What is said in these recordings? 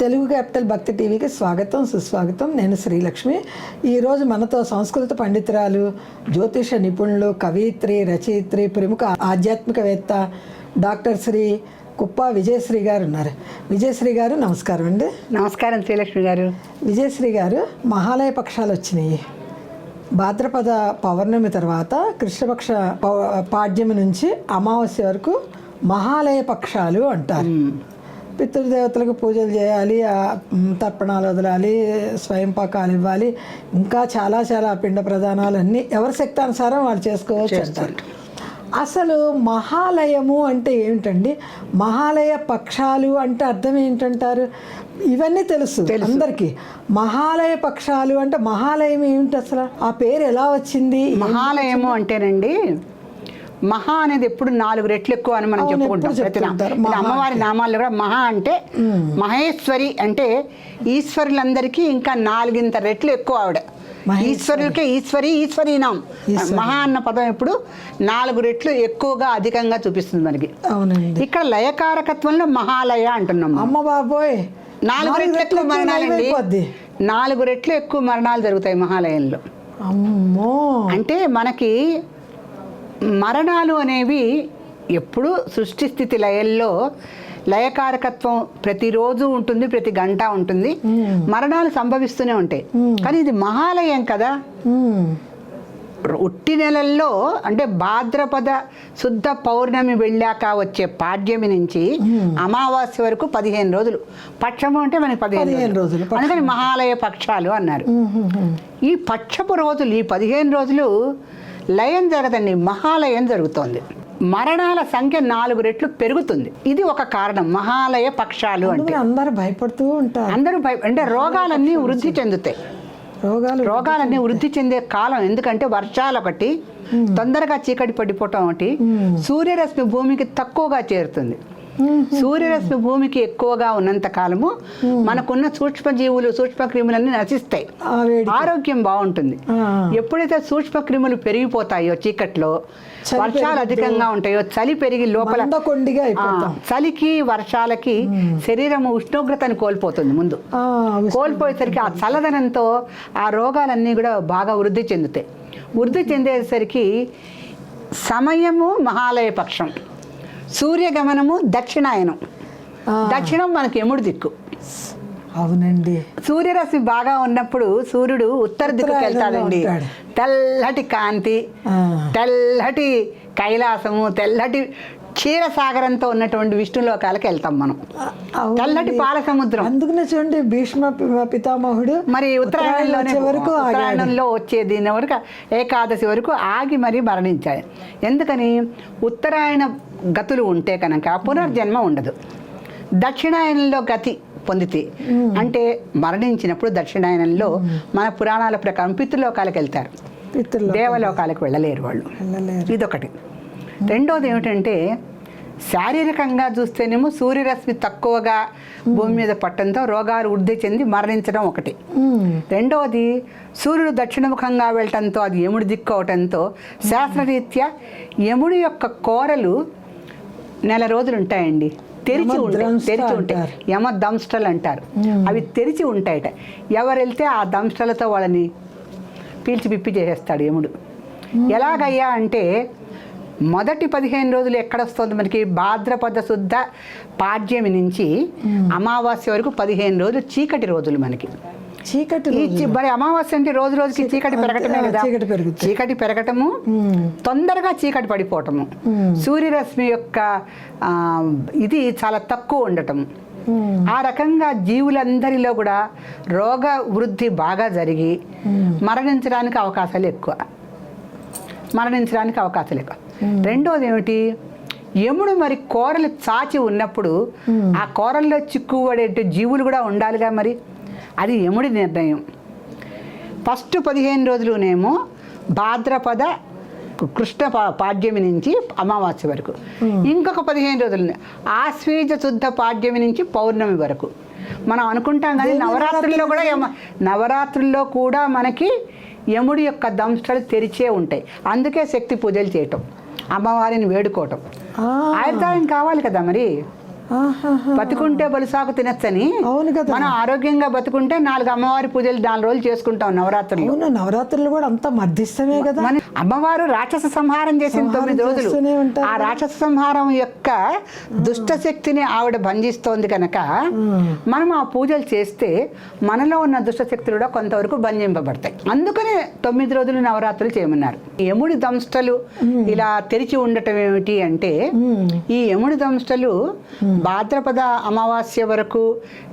Telugu capital భక్తి టీవీకి స్వాగతం సుస్వాగతం. నేను శ్రీలక్ష్మి. ఈరోజు మనతో సంస్కృత పండితురాలు జ్యోతిష నిపుణులు కవయిత్రి రచయిత్రి ప్రముఖ ఆధ్యాత్మికవేత్త డాక్టర్ శ్రీ కుప్ప విజయశ్రీ గారు ఉన్నారు. విజయశ్రీ గారు నమస్కారం అండి. నమస్కారం శ్రీలక్ష్మి గారు. విజయశ్రీ గారు మహాలయ పక్షాలు వచ్చినాయి. భాద్రపద పౌర్ణమి తర్వాత కృష్ణపక్ష పౌ- పాడ్యమి నుంచి అమావాస్య వరకు మహాలయ పక్షాలు అంటారు. పితృదేవతలకు పూజలు చేయాలి తర్పణాలు వదలాలి స్వయం పాకాలు ఇవ్వాలి ఇంకా చాలా చాలా పిండ ప్రదానాలు అన్నీ ఎవరి శక్తి అనుసారం వాళ్ళు చేసుకోవచ్చు అంటారు. అసలు మహాలయము అంటే ఏమిటండి? మహాలయ పక్షాలు అంటే అర్థం ఏంటంటారు? ఇవన్నీ తెలుసు అందరికీ. మహాలయ పక్షాలు అంటే మహాలయం ఏమిటి అసలు? ఆ పేరు ఎలా వచ్చింది? మహాలయము అంటేనండి మహా అనేది ఎప్పుడు నాలుగు రెట్లు ఎక్కువ అని మనం చెప్పుకుంటాం అమ్మవారి నామాల్లో కూడా మహా అంటే మహేశ్వరి అంటే ఈశ్వరులందరికీ ఇంకా నాలుగింత రెట్లు ఎక్కువ ఆవిడ. ఈశ్వరులకే ఈశ్వరి ఈశ్వరీనాం. మహా అన్న పదం ఎప్పుడు నాలుగు రెట్లు ఎక్కువగా అధికంగా చూపిస్తుంది మనకి. ఇక్కడ లయకారకత్వంలో మహాలయ అంటున్నాం. అమ్మ బాబోయ్. నాలుగు రెట్లు ఎక్కువ మరణాలండి. నాలుగు రెట్లు ఎక్కువ మరణాలు జరుగుతాయి మహాలయంలో. అమ్మో. అంటే మనకి మరణాలు అనేవి ఎప్పుడు సృష్టి స్థితి లయల్లో లయకారకత్వం ప్రతిరోజు ఉంటుంది ప్రతి గంట ఉంటుంది. మరణాలు సంభవిస్తూనే ఉంటాయి. కానీ ఇది మహాలయం కదా. ఉట్టి నెలల్లో అంటే భాద్రపద శుద్ధ పౌర్ణమి వెళ్ళాక వచ్చే పాడ్యమి నుంచి అమావాస్య వరకు పదిహేను రోజులు. పక్షము అంటే మనకి పదిహేను రోజులు. అందుకని మహాలయ పక్షాలు అన్నారు. ఈ పక్షపు రోజులు ఈ పదిహేను రోజులు లయం జరగదండి మహాలయం జరుగుతోంది. మరణాల సంఖ్య నాలుగు రెట్లు పెరుగుతుంది. ఇది ఒక కారణం మహాలయ పక్షాలు అంటే. అందరూ భయపడుతూ ఉంటారు. అందరూ భయ అంటే రోగాలన్నీ వృద్ధి చెందుతాయి. రోగాలు రోగాలన్నీ వృద్ధి చెందే కాలం ఎందుకంటే వర్షాలు ఒకటి తొందరగా చీకటి పడిపోవటం ఒకటి సూర్యరశ్మి భూమికి తక్కువగా చేరుతుంది. సూర్యరశ్మి భూమికి ఎక్కువగా ఉన్నంత కాలము మనకున్న సూక్ష్మజీవులు సూక్ష్మ క్రిములన్నీ నశిస్తాయి ఆరోగ్యం బాగుంటుంది. ఎప్పుడైతే సూక్ష్మ క్రిములు పెరిగిపోతాయో చీకట్లో వర్షాలు అధికంగా ఉంటాయో చలి పెరిగి లోపల చలికి వర్షాలకి శరీరం ఉష్ణోగ్రతను కోల్పోతుంది ముందు. కోల్పోయేసరికి ఆ చల్లదనంతో ఆ రోగాలన్నీ కూడా బాగా వృద్ధి చెందుతాయి. వృద్ధి చెందేసరికి సమయము మహాలయ పక్షం. సూర్యగమనము దక్షిణాయనం. దక్షిణం మనకి ఎముడు దిక్కు అవునండి సూర్యరశ్మి బాగా ఉన్నప్పుడు సూర్యుడు ఉత్తర దిక్కుకి వెళ్తాడండి. తెల్లటి కాంతి. తెల్లటి కైలాసము తెల్లటి క్షీరసాగరంతో ఉన్నటువంటి విష్ణులోకాలకు వెళ్తాం మనం. తెల్లటి పాల సముద్రం అందుకనే చూడండి భీష్మ పితామహుడు మరి ఉత్తరాయణంలోనే వరకు. ఉత్తరాయణంలో వచ్చే దీని వరకు ఏకాదశి వరకు ఆగి మరీ మరణించాడు. ఎందుకని? ఉత్తరాయణ గతులు ఉంటే కనుక పునర్జన్మ ఉండదు. దక్షిణాయనంలో గతి పొందితే అంటే మరణించినప్పుడు దక్షిణాయనంలో మన పురాణాల ప్రకారం పితృలోకాలకు వెళ్తారు. దేవలోకాలకు వెళ్ళలేరు వాళ్ళు. ఇదొకటి. రెండోది ఏమిటంటే శారీరకంగా చూస్తేనేమో సూర్యరశ్మి తక్కువగా భూమి మీద పట్టడంతో రోగాలు వృద్ధి చెంది మరణించడం ఒకటి. రెండవది సూర్యుడు దక్షిణముఖంగా వెళ్ళటంతో అది యముడి దిక్కు అవటంతో శాస్త్రరీత్యా యముడి యొక్క కోరలు నెల రోజులు ఉంటాయండి. తెరిచి ఉంటాయి తెరిచి ఉంటాయి. యమ దంష్టలు అంటారు. అవి తెరిచి ఉంటాయట. ఎవరు వెళ్తే ఆ దంష్టలతో వాళ్ళని పీల్చి పిప్పి చేసేస్తాడు యముడు. ఎలాగయ్యా అంటే మొదటి పదిహేను రోజులు ఎక్కడ వస్తుంది మనకి? భాద్రపద శుద్ధ పాడ్యమి నుంచి అమావాస్య వరకు పదిహేను రోజులు చీకటి రోజులు మనకి. చీకటి మరి అమావాస్య అంటే రోజు రోజుకి చీకటి పెరగటమే కదా? చీకటి పెరుగుతుంది. చీకటి పెరగటము తొందరగా చీకటి పడిపోవటము. సూర్యరశ్మి యొక్క ఇది చాలా తక్కువ ఉండటము. మ్, ఆ రకంగా జీవులందరిలో కూడా రోగ వృద్ధి బాగా జరిగి మరణించడానికి అవకాశాలు ఎక్కువ. మరణించడానికి అవకాశాలు ఎక్కువ రెండోది ఏమిటి యముడు మరి కూరలు చాచి ఉన్నప్పుడు ఆ కూరల్లో చిక్కుబడే జీవులు కూడా ఉండాలిగా మరి? అది యముడి నిర్ణయం. ఫస్ట్ పదిహేను రోజులునేమో భాద్రపద కృష్ణ పాడ్యమి నుంచి అమావాస్య వరకు. ఇంకొక పదిహేను రోజులు. ఆశ్వీజ శుద్ధ పాడ్యమి నుంచి పౌర్ణమి వరకు. మనం అనుకుంటాం కానీ నవరాత్రుల్లో కూడా నవరాత్రుల్లో కూడా మనకి యముడి యొక్క దంష్టలు తెరిచే ఉంటాయి. అందుకే శక్తి పూజలు చేయటం అమ్మవారిని వేడుకోవటం. ఆయుర్దాయం కావాలి కదా మరి. బతుకుంటే బలుసాకు తినచ్చని. అవును కదా. మనం ఆరోగ్యంగా బతుకుంటే నాలుగు అమ్మవారి పూజలు నాలుగు రోజులు చేసుకుంటాం నవరాత్రులు అవును నవరాత్రులు కూడా అంత మధ్యస్థమే కదా? మన అమ్మవారు రాక్షస సంహారం చేసిన తొమ్మిది రోజులు. చేస్తూనే ఉంటారు ఆ రాక్షస సంహారం యొక్క దుష్ట శక్తిని ఆవిడ బంధిస్తోంది కనుక మనం ఆ పూజలు చేస్తే మనలో ఉన్న దుష్ట శక్తులు కూడా కొంతవరకు బంధింపబడతాయి అందుకనే తొమ్మిది రోజులు నవరాత్రులు చేయమన్నారు. యముడి దంష్టలు ఇలా తెరిచి ఉండటం ఏమిటి అంటే ఈ యముడి దంష్టలు భాద్రపద అమావాస్య వరకు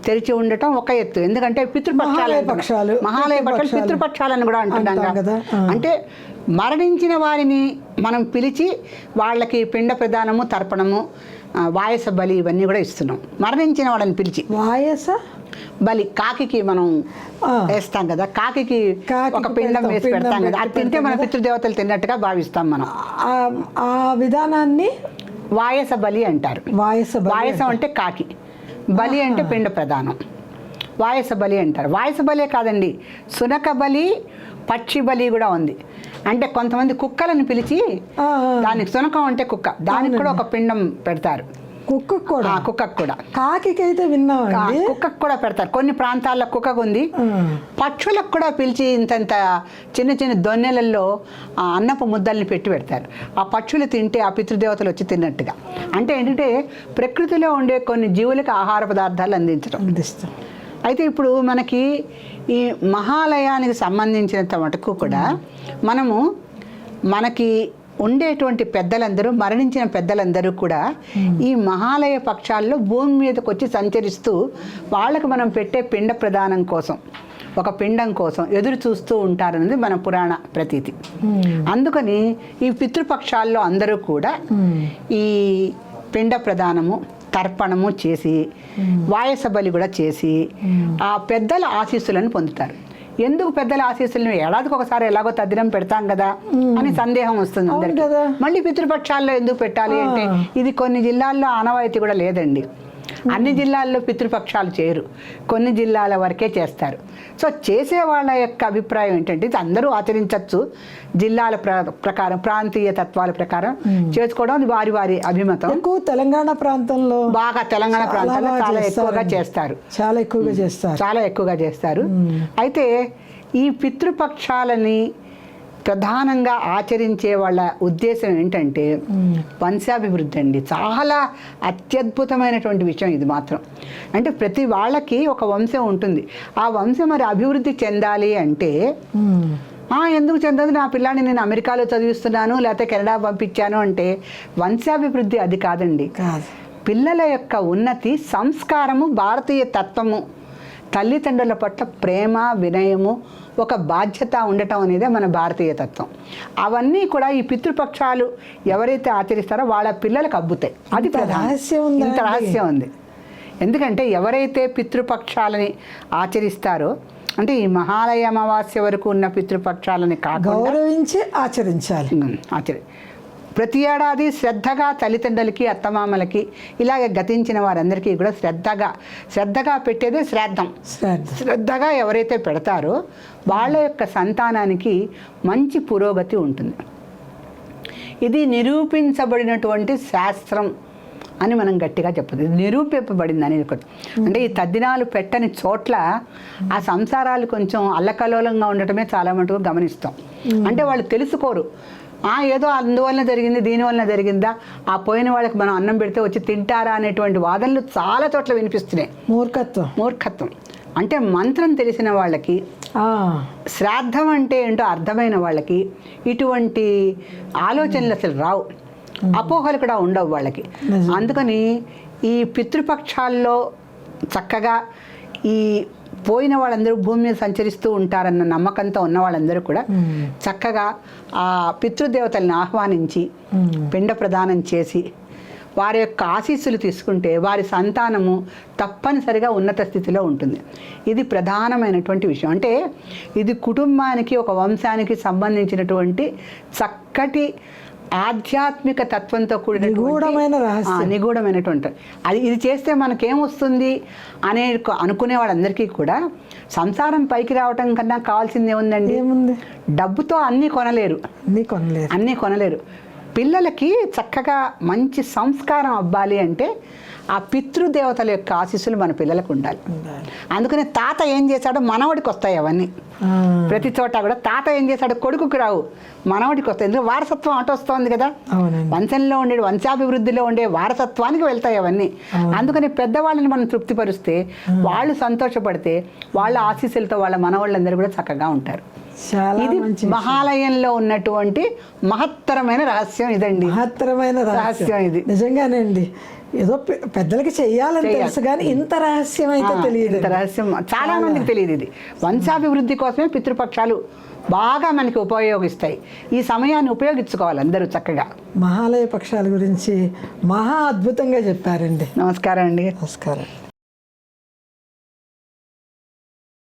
తెరిచి ఉండటం ఒక ఎత్తు ఎందుకంటే పితృపక్షాలు. పక్షాలు, మహాలయ పక్షాలు పితృపక్షాలు. పితృపక్షాలని కూడా అంటున్నాం అంటాం కదా. అంటే మరణించిన వారిని మనం పిలిచి వాళ్ళకి పిండ ప్రదానము తర్పణము వాయస బలి ఇవన్నీ కూడా ఇస్తున్నాం మరణించిన వాళ్ళని పిలిచి వాయస బలి కాకికి మనం. వేస్తాం కదా కాకికి ఒక పిండం వేసి పిండం పెడతాం కదా అది తింటే మన. పితృదేవతలు తిన్నట్టుగా భావిస్తాం మనం ఆ విధానాన్ని వాయస బలి అంటారు. వాయస వాయసం అంటే కాకి. బలి అంటే పిండ ప్రదానం వాయస బలి అంటారు. వాయస బలే కాదండి సునక బలి పక్షి బలి కూడా ఉంది. అంటే కొంతమంది కుక్కలను పిలిచి. దానికి సునకం అంటే కుక్క. దానికి కూడా ఒక పిండం పెడతారు. కుక్కకు కూడా. కుక్కకు కూడా. కాకికి అయితే విన్నామండి. ఆ కుక్కకు కూడా పెడతారు. కొన్ని ప్రాంతాల్లో కుక్కకు ఉంది. పక్షులకు కూడా పిలిచి ఇంతంత చిన్న చిన్న దొన్నెలల్లో ఆ అన్నపు ముద్దల్ని పెట్టి పెడతారు. ఆ పక్షులు తింటే ఆ పితృదేవతలు వచ్చి తిన్నట్టుగా. అంటే ఏంటంటే ప్రకృతిలో ఉండే కొన్ని జీవులకు ఆహార పదార్థాలు అందించడం. అందిస్తాం. అయితే ఇప్పుడు మనకి ఈ మహాలయానికి సంబంధించినంత మటుకు కూడా మనము మనకి ఉండేటువంటి పెద్దలందరూ మరణించిన పెద్దలందరూ కూడా ఈ మహాలయ పక్షాల్లో భూమి మీదకి వచ్చి సంచరిస్తూ వాళ్ళకు మనం పెట్టే పిండ ప్రదానం కోసం ఒక పిండం కోసం ఎదురు చూస్తూ ఉంటారన్నది మన పురాణ ప్రతీతి. అందుకని ఈ పితృపక్షాల్లో అందరూ కూడా ఈ పిండ ప్రదానము తర్పణము చేసి వాయస బలి కూడా చేసి ఆ పెద్దల ఆశీస్సులను పొందుతారు. ఎందుకు పెద్దల ఆశీస్సులను ఏడాదికి ఒకసారి ఎలాగో తద్దినం పెడతాం కదా అని సందేహం వస్తుంది అందరికీ. మళ్ళీ పితృపక్షాల్లో ఎందుకు పెట్టాలి అంటే ఇది కొన్ని జిల్లాల్లో ఆనవాయితీ కూడా లేదండి. అన్ని జిల్లాల్లో పితృపక్షాలు చేయరు కొన్ని జిల్లాల వరకే చేస్తారు. సో చేసే వాళ్ళ యొక్క అభిప్రాయం ఏంటంటే ఇది అందరూ ఆచరించవచ్చు జిల్లాల ప్ర- ప్రకారం ప్రాంతీయ తత్వాల ప్రకారం చేసుకోవడం అది వారి వారి అభిమతం. ఎక్కువ తెలంగాణ ప్రాంతంలో బాగా తెలంగాణ బాగా చాలా ఎక్కువగా. చేస్తారు. చాలా ఎక్కువగా చేస్తారు. చాలా ఎక్కువగా చేస్తారు. అయితే ఈ పితృపక్షాలని ప్రధానంగా ఆచరించే వాళ్ళ ఉద్దేశం ఏంటంటే వంశాభివృద్ధి అండి. చాలా అత్యద్భుతమైనటువంటి విషయం ఇది మాత్రం. అంటే ప్రతి వాళ్ళకి ఒక వంశం ఉంటుంది. ఆ వంశం మరి అభివృద్ధి చెందాలి అంటే ఉమ్. "ఆ, ఎందుకు చెందదు? నా పిల్లాన్ని నేను అమెరికాలో చదివిస్తున్నాను లేకపోతే కెనడా పంపించాను అంటే వంశాభివృద్ధి అది కాదండి. కాదు. పిల్లల యొక్క ఉన్నతి సంస్కారము భారతీయ తత్వము తల్లిదండ్రుల పట్ల ప్రేమ వినయము ఒక బాధ్యత ఉండటం అనేది మన భారతీయ తత్వం అవన్నీ కూడా ఈ పితృపక్షాలు ఎవరైతే ఆచరిస్తారో వాళ్ళ పిల్లలకు అబ్బుతాయి అది. రహస్యం ఉందా ఇంత? రహస్యం ఉంది ఎందుకంటే ఎవరైతే పితృపక్షాలని ఆచరిస్తారో అంటే ఈ మహాలయ అమావాస్య వరకు ఉన్న పితృపక్షాలని కాకుండా గౌరవించి ఆచరించాలి ఆచరి ప్రతి ఏడాది శ్రద్ధగా తల్లిదండ్రులకి అత్తమామలకి ఇలాగే గతించిన వారందరికీ కూడా శ్రద్ధగా శ్రద్ధగా పెట్టేదే శ్రాద్ధం. శ్రద్ధ. శ్రద్ధగా ఎవరైతే పెడతారో వాళ్ళ యొక్క సంతానానికి మంచి పురోగతి ఉంటుంది. ఇది నిరూపించబడినటువంటి శాస్త్రం అని మనం గట్టిగా చెప్పదు ఇది నిరూపింపబడింది అనేది ఒకటి. అంటే ఈ తద్దినాలు పెట్టని చోట్ల ఆ సంసారాలు కొంచెం అల్లకల్లోలంగా ఉండటమే చాలా మటుకు గమనిస్తాం. అంటే వాళ్ళు తెలుసుకోరు. ఏదో అందువలన జరిగింది దీనివలన జరిగిందా? ఆ పోయిన వాళ్ళకి మనం అన్నం పెడితే వచ్చి తింటారా అనేటువంటి వాదనలు చాలా చోట్ల వినిపిస్తున్నాయి. మూర్ఖత్వం. మూర్ఖత్వం. అంటే మంత్రం తెలిసిన వాళ్ళకి శ్రాద్ధం అంటే ఏంటో అర్థమైన వాళ్ళకి ఇటువంటి ఆలోచనలు అసలు రావు. అపోహలు కూడా ఉండవు వాళ్ళకి. అందుకని ఈ పితృపక్షాల్లో చక్కగా ఈ పోయిన వాళ్ళందరూ భూమి మీద సంచరిస్తూ ఉంటారన్న నమ్మకంతో ఉన్న వాళ్ళందరూ కూడా చక్కగా ఆ పితృదేవతల్ని ఆహ్వానించి పిండ ప్రదానం చేసి వారి యొక్క ఆశీస్సులు తీసుకుంటే వారి సంతానము తప్పనిసరిగా ఉన్నత స్థితిలో ఉంటుంది. ఇది ప్రధానమైనటువంటి విషయం. అంటే ఇది కుటుంబానికి ఒక వంశానికి సంబంధించినటువంటి చక్కటి ఆధ్యాత్మిక తత్వంతో కూడిన నిగూఢమైన. నిగూఢమైనటువంటి. అది ఇది చేస్తే మనకేమొస్తుంది అనే అనుకునే వాళ్ళందరికీ కూడా సంసారం పైకి రావటం కన్నా కావాల్సింది ఏముందండి? ఏముంది? డబ్బుతో అన్నీ కొనలేరు. అన్నీ కొనలేరు. అన్నీ కొనలేరు. పిల్లలకి చక్కగా మంచి సంస్కారం అవ్వాలి అంటే ఆ పితృదేవతల యొక్క ఆశీస్సులు మన పిల్లలకు ఉండాలి. అందుకని తాత ఏం చేశాడో మనవడికి వస్తాయి అవన్నీ. ప్రతి చోట కూడా తాత ఏం చేశాడో? కొడుకుకి రావు. మనవడికి వస్తాయి. ఎందుకంటే వారసత్వం అటు వస్తుంది కదా. వంశంలో ఉండే వంశాభివృద్ధిలో ఉండే వారసత్వానికి వెళ్తాయి అవన్నీ. అందుకని పెద్దవాళ్ళని మనం తృప్తిపరిస్తే వాళ్ళు సంతోషపడితే వాళ్ళ ఆశీస్సులతో వాళ్ళ మనవాళ్ళందరూ కూడా చక్కగా ఉంటారు. ఇది మహాలయంలో ఉన్నటువంటి మహత్తరమైన రహస్యం ఇదండి. మహత్తరమైన రహస్యం ఇది. నిజంగానండి. ఏదో పెద్దలకి చెయ్యాలని చెయ్యాలి. తెలుసు కానీ ఇంత రహస్యం అయితే తెలియదు. ఇంత రహస్యం చాలా మందికి తెలియదు ఇది. వంశాభివృద్ధి కోసమే పితృపక్షాలు బాగా మనకి ఉపయోగిస్తాయి. ఈ సమయాన్ని ఉపయోగించుకోవాలి అందరూ చక్కగా. మహాలయ పక్షాల గురించి మహా అద్భుతంగా చెప్పారండి. నమస్కారం అండి. నమస్కారం.